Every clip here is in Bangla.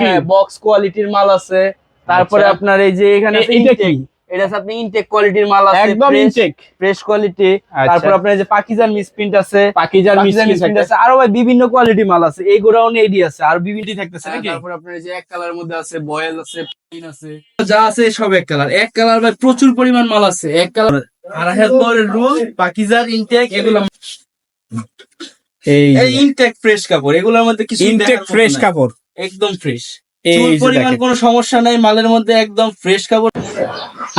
হ্যাঁ বক্স কোয়ালিটির মাল আছে। তারপরে আচ্ছা। আপনার এই যে এখানে এটা কি? এটা আপনি ইনটেক কোয়ালিটির মাল আছে একদম ইনটেক ফ্রেশ কোয়ালিটি। তারপর আপনার যে পাকিজান মিসপ্রিন্ট আছে। পাকিজান মিসপ্রিন্ট আছে। আরও ভাই বিভিন্ন কোয়ালিটি মাল আছে। এই গোডাউনে এডি আছে আর বিভিন্ন থাকতেছে নাকি? তারপর আপনার যে এক কালার মধ্যে আছে বয়েল আছে প্লেন আছে। যা আছে সব এক কালার এক কালার ভাই প্রচুর পরিমাণ মাল আছে। এক কালার হাত বরের রুল পাকিজার ইনটেক এগুলো এই ইনটেক ফ্রেশ কাপড়। এগুলোর মধ্যে কিছু ইনটেক ফ্রেশ কাপড়। একদম ফ্রেশ পরিমাণ কোনো সমস্যা নাই মালের মধ্যে একদম ফ্রেশ কাপড়।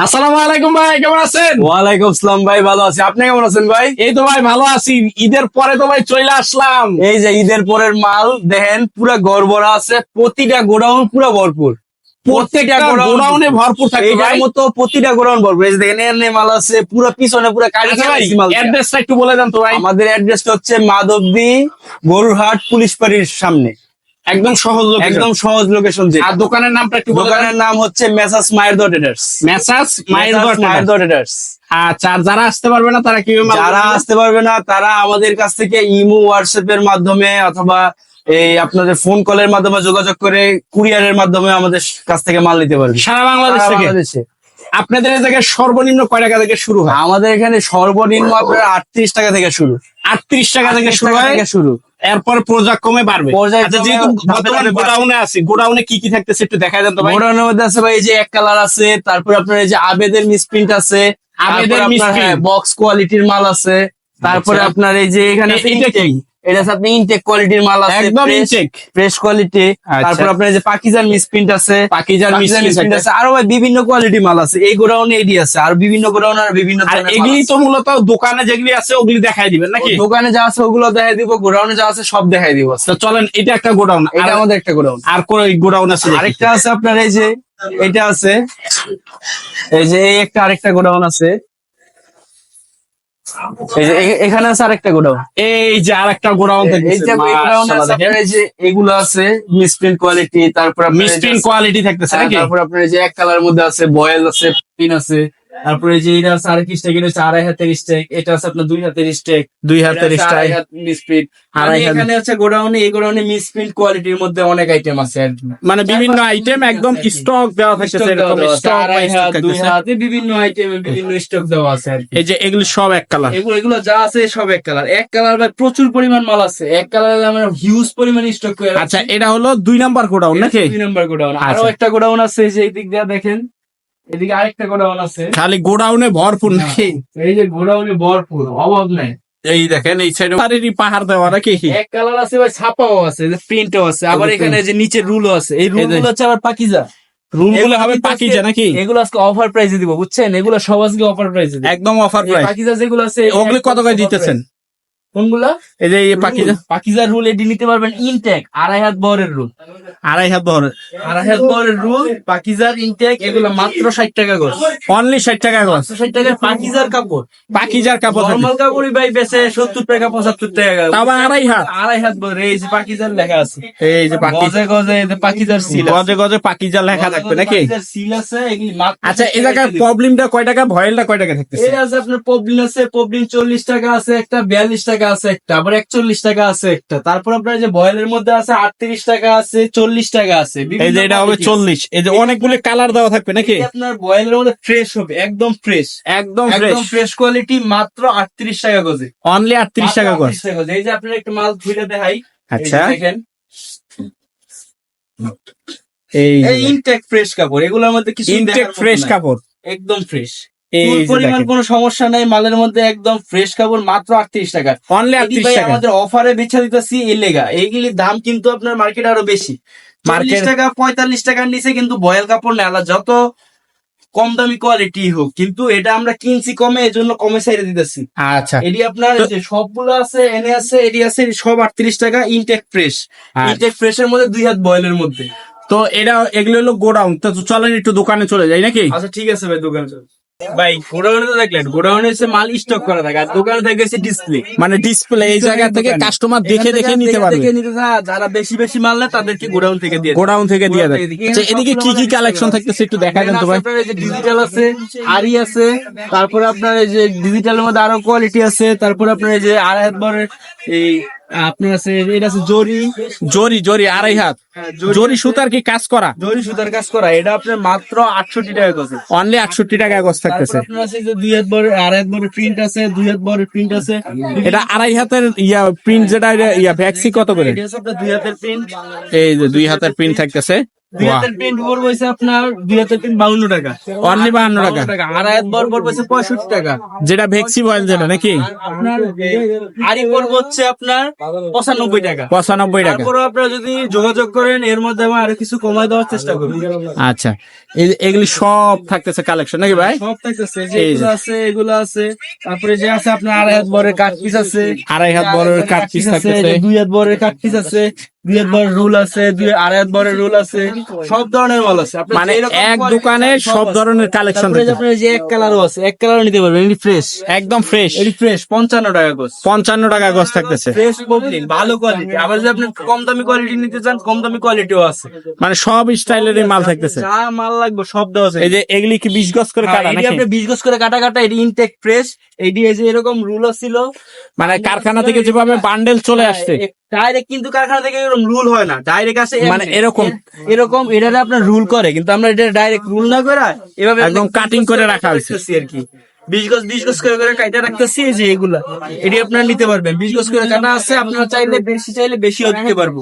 আসসালামু আলাইকুম ভাই কেমন আছেন? ওয়ালাইকুম আসসালাম ভাই ভালো আছি। আপনি কেমন আছেন ভাই? এই তো ভাই ভালো আছি। ঈদের পরে তো ভাই চলে আসলাম। এই যে ঈদের পরের মাল দেখেন পুরা গড়বড়া আছে প্রতিটা গোডাউন পুরা ভরপুর। প্রত্যেকটা গোডাউনে ভরপুর থাকে মতো প্রতিটা গোডাউন ভরপুর। এই দেখেন এনে মাল আছে পুরো পিছনে পুরো কাজ আচ্ছা মাল অ্যাড্রেসটা একটু বলে দেন তো ভাই। আমাদের অ্যাড্রেসটা হচ্ছে মাধবদী গরুরহাট পুলিশ পাড়ির সামনে। একদম সহজ একদম সহজ লোকেশন আর দোকানের নামটা একটু দোকানের নাম হচ্ছে মেসাস মায়ের দো ট্রেডার্স মাইল মায়ের দো ট্রেডার্স আচ্ছা যারা আসতে পারবে না তারা কীভাবে যারা আসতে পারবে না তারা আমাদের কাছ থেকে ইমো হোয়াটসঅ্যাপ এর মাধ্যমে অথবা এই আপনাদের ফোন কলের মাধ্যমে যোগাযোগ করে কুরিয়ারের মাধ্যমে আমাদের কাছ থেকে মাল নিতে পারবে। সারা বাংলাদেশ থেকে? আপনাদের জায়গায় সর্বনিম্ন কয় টাকা থেকে শুরু হয়? আমাদের এখানে সর্বনিম্ন আপনার আটত্রিশ টাকা থেকে শুরু। আটত্রিশ টাকা থেকে শুরু হয় শুরু এরপর প্রজা কমে বাড়বে পর্যায়ক্রমে আচ্ছা বর্তমানে গোডাউনে আছে গোডাউনে কি কি থাকতেছে একটু দেখা দেন তো গোডাউনের মধ্যে আছে ভাই এই যে এক কালার আছে তারপর আপনার এই যে আবেদের মিসপ্রিন্ট আছে আবেদের। বক্স কোয়ালিটির মাল আছে তারপরে আচ্ছা। আপনার এই যে এখানে এটা কি? এটা আপনি ইনটেক কোয়ালিটির মাল আছে একদম ইনটেক ফ্রেশ কোয়ালিটি। তারপর আপনার যে পাকিজান মিসপ্রিন্ট আছে পাকিজান মিসপ্রিন্ট আছে। আরও ভাই বিভিন্ন কোয়ালিটি মাল আছে। এই গোডাউনে এডি আছে আর বিভিন্ন গোডাউনে আর বিভিন্ন এগুলি তো মূলত দোকানে যেগুলি আছে ওগুলি দেখাই দিবেন নাকি? দোকানে যা আছে ওগুলো দেখাই দিব গোডাউনে যা আছে সব দেখাই দিব তো চলেন এটা একটা গোডাউন এটা আমাদের একটা গোডাউন আর কোন গোডাউন আছে আরেকটা আছে আপনার এই যে এটা আছে। এই যে এই একটা আরেকটা গোডাউন আছে। এই যে এখানে আছে আরেকটা গোডাউন। এই যে আরেকটা গোডাউন এই যে গোডাউন আছে এই যে এগুলো আছে মিসপ্রিন্ট কোয়ালিটি তারপর মিসপ্রিন্ট কোয়ালিটি থাকতেছে হ্যাঁ, নাকি? তারপর আপনার এই যে এক কালার মধ্যে আছে বয়েল আছে পিন আছে। তারপরে যে এটা আছে আরেক স্টেক এটা হচ্ছে আড়াই হাতের স্টেক এটা হচ্ছে আপনার দুই হাতের স্টেক দুই হাতের স্টাইল মিসপ্রিন্ট আড়াই হাত- এখানে হচ্ছে গোডাউনে এই গোডাউনে মিসপ্রিন্ট কোয়ালিটির মধ্যে অনেক আইটেম আছে মানে বিভিন্ন আইটেম একদম স্টক দেওয়া থাকতেছে এরকম স্টক আড়াই হাত, দুই হাত, বিভিন্ন আইটেম বিভিন্ন স্টক দেওয়া আছে আর এই যে এগুলো সব এক কালার এগুলো এগুলো যা আছে সব এক কালার এক কালার ভাই প্রচুর পরিমাণ মাল আছে। এক কালার আমরা হিউজ পরিমাণ স্টক করে আচ্ছা এটা হলো দুই নাম্বার গোডাউন নাকি? দুই নাম্বার গোডাউন আরও আচ্ছা। একটা গোডাউন আছে এই যে এই দিক দিয়ে দেখেন। এদিকে আরেকটা গোডাউন আছে। খালি গোডাউনে ভরপুর নাকি এই যে গোডাউনে ভরপুর অভাব নাই। এই দেখেন এই সাইডে পাহাড়েরই পাহাড় দেওয়া নাকি? এক কালার আছে ভাই ছাপাও আছে প্রিন্টও আছে। আবার এখানে যে নিচে রুলও আছে এই রুল এই যে- গুলো হচ্ছে আবার পাকিজা। রুমগুলো এগুলো হবে কিন্তু পাকি আজকে- নাকি? এগুলো আজকে অফার প্রাইসে দিব বুঝছেন? এগুলো সব আজকে অফার প্রাইসে একদম অফার প্রাইস পাকিজা যেগুলো আছে ওগুলি কত করে দিতেছেন? কোনগুলা? এই যে এই পাকি পাকিজার রুল এটি নিতে পারবেন ইনটেক আড়াই হাত বরের রুল আড়াই হাত ভর আড়াই হাত বরের রুল পাকিজার ইনটেক এগুলো মাত্র ষাট টাকা করে অনলি ষাট টাকা গজ। ষাট টাকায় পাকিজার কাপড়। পাকিজার কাপড় নর্মাল কাপড়ই ভাই বেচে সত্তর টাকা পঁচাত্তর টাকা তাও আড়াই হাত। আড়াই হাত বরে এই যে পাকিজার লেখা আছে। এই যে গজে গজে এই পাকিজার সিল গজে গজে পাকিজার লেখা থাকবে নাকি? সিল আছে আচ্ছা এই জায়গায় প্রবলেমটা কয় টাকা? ভয়েলটা কয় টাকা থাকতেছে? এটা আছে আপনার পবলিন আছে পবলিন চল্লিশ টাকা আছে একটা বিয়াল্লিশ টাকা আছে একটা আবার একচল্লিশ টাকা আছে একটা। তারপর আপনার যে বয়েলের মধ্যে আছে আটত্রিশ টাকা আছে চল্লিশ টাকা আছে এই যে এটা হবে চল্লিশ এই যে অনেকগুলো কালার দেওয়া থাকবে নাকি? আপনার বয়েলের মধ্যে ফ্রেশ হবে একদম ফ্রেশ একদম ফ্রেশ একদম ফ্রেশ কোয়ালিটি মাত্র আটত্রিশ টাকা গজে। অনলি আটত্রিশ টাকা গজ। 38 টাকা গজে। এই যে আপনার একটা মাল ধুইলে দেখাই আচ্ছা। দেখেন। এই ইনটেক ফ্রেশ কাপড় এগুলোর মধ্যে কিছু ইনটেক ফ্রেশ কাপড়। একদম ফ্রেশ পরিমাণ। কোনো সমস্যা নাই মালের মধ্যে একদম ফ্রেশ কাপড় মাত্র আটত্রিশ টাকা। অনলি আটত্রিশ টাকা। আমাদের অফারে বেচা দিতেছি এই লেগা এইগুলির দাম কিন্তু আপনার মার্কেট আরও বেশি। মার্কেট টাকা পঁয়তাল্লিশ টাকার নিচে কিন্তু বয়েল কাপড় নেলা যত কম দামি কোয়ালিটি হোক। কিন্তু এটা আমরা কিনছি কমে এই জন্য কমে সাইডে দিতেছি। আচ্ছা। এটি আপনার যে সবগুলো আছে এনে আছে এটি আছে সব আটত্রিশ টাকা ইনটেক ফ্রেশ ইনটেক ফ্রেশ এর মধ্যে দুই হাত বয়েলের মধ্যে। তো এটা এগুলো হলো গোডাউন। তো চলেন একটু দোকানে চলে যাই নাকি? আচ্ছা ঠিক আছে ভাই দোকানে চল ভাই গোডাউনে তো দেখলেন গোডাউনে হচ্ছে মাল স্টক করা থাকে আর দোকানে থাকে হচ্ছে ডিসপ্লে মানে ডিসপ্লে এই জায়গা থেকে কাস্টমার দেখে দেখে নিতে পারবে। দেখে নিতে যারা বেশি বেশি মাল নেয় তাদেরকে গোডাউন থেকে দিয়ে গোডাউন থেকে দিয়ে দেয়। আচ্ছা এদিকে কি কি কালেকশন থাকতেছে একটু দেখা দেন তো ভাই। আপনার এই যে ডিজিটাল আছে আরি আছে তারপরে আপনার এই যে ডিজিটালের মধ্যে আরও কোয়ালিটি আছে তারপরে আপনার এই যে আড়াই হাত বরের এই আপনার আছে এটা আছে জরি। জরি জরি আড়াই হাত। হ্যাঁ, জরি সুতার কি কাজ করা? জরি সুতার কাজ করা। এটা আপনার মাত্র আটষট্টি টাকা গেছে অনলি আটষট্টি টাকা গজ থাকতেছে। আপনার আছে যে দুই হাত বড় আড়াই হাত বড় প্রিন্ট আছে দুই হাত বড় প্রিন্ট আছে। এটা আড়াই হাতের ইয়া প্রিন্ট যেটা ইয়া ভ্যাক্সি কত করে? দুই হাতের প্রিন্ট এই যে দুই হাতের প্রিন্ট থাকতেছে। দুই হাতের বড় আপনার দুই হাতের প্রিন্ট বাউন্ন টাকা। অনলি বাহান্ন টাকা। আড়াই হাত বড় বড় হয়েছে পঁয়ষট্টি টাকা। যেটা বয়েল যেটা নাকি? আপনার আড়ি পড়ব হচ্ছে আপনার পঁচানব্বই টাকা। পঁচানব্বই টাকা। তারপরে আপনারা যদি যোগাযোগ করেন এর মধ্যে আমি আরও কিছু কমায় দেওয়ার চেষ্টা করব আচ্ছা। এগুলি সব থাকতেছে কালেকশন নাকি ভাই? সব থাকতেছে। এগুলো আছে এগুলো আছে। তারপরে যে আছে আপনার আড়াই হাত বড়ের কাঠ পিস আছে। আড়াই হাত বড় কাঠ পিস আছে, থাকতেছে। দুই হাত বড়ের কাঠ পিস আছে। দুই বড় রুল আছে দুই আড়াই রুল আছে সব ধরনের মাল আছে। মানে এক দোকানে সব। ধরনের কালেকশন যে আপনার যে এক কালারও আছে এক কালারও নিতে পারবেন এটি ফ্রেশ একদম ফ্রেশ এটি ফ্রেশ পঞ্চান্ন টাকা পঞ্চান্ন টাকা গজ থাকতেছে। ফ্রেশ পবলিন ভালো কোয়ালিটি আবার যদি আপনি কম দামি কোয়ালিটি নিতে চান কম দামি কোয়ালিটিও আছে। মানে সব স্টাইলের মাল থাকতেছে। যা মাল লাগবে সব দেওয়া আছে। এই যে এগুলি কি বিশ গজ করে কাটা নাকি? আপনি বিশ গজ করে কাটা কাটা এটি ইনটেক ফ্রেশ এটি এই যে এরকম রুলও ছিল। মানে কারখানা থেকে যেভাবে বান্ডেল চলে আসছে। ডাইরেক্ট কিন্তু কারখানা থেকে এরকম রুল হয় না। ডাইরেক্ট আসে মানে এরকম? এরকম এটা আপনার রুল করে কিন্তু আমরা এটা ডাইরেক্ট রুল না করে এভাবে একদম কাটিং করে রাখা হয়েছে। আর কি। বিশ গজ বিশ গজ করে করে কাইটা রাখতেছি এই যে এগুলা। এটি আপনারা নিতে পারবেন। বিশ গজ করে কাটা আছে আপনারা চাইলে বেশি চাইলে বেশিও দিতে পারব।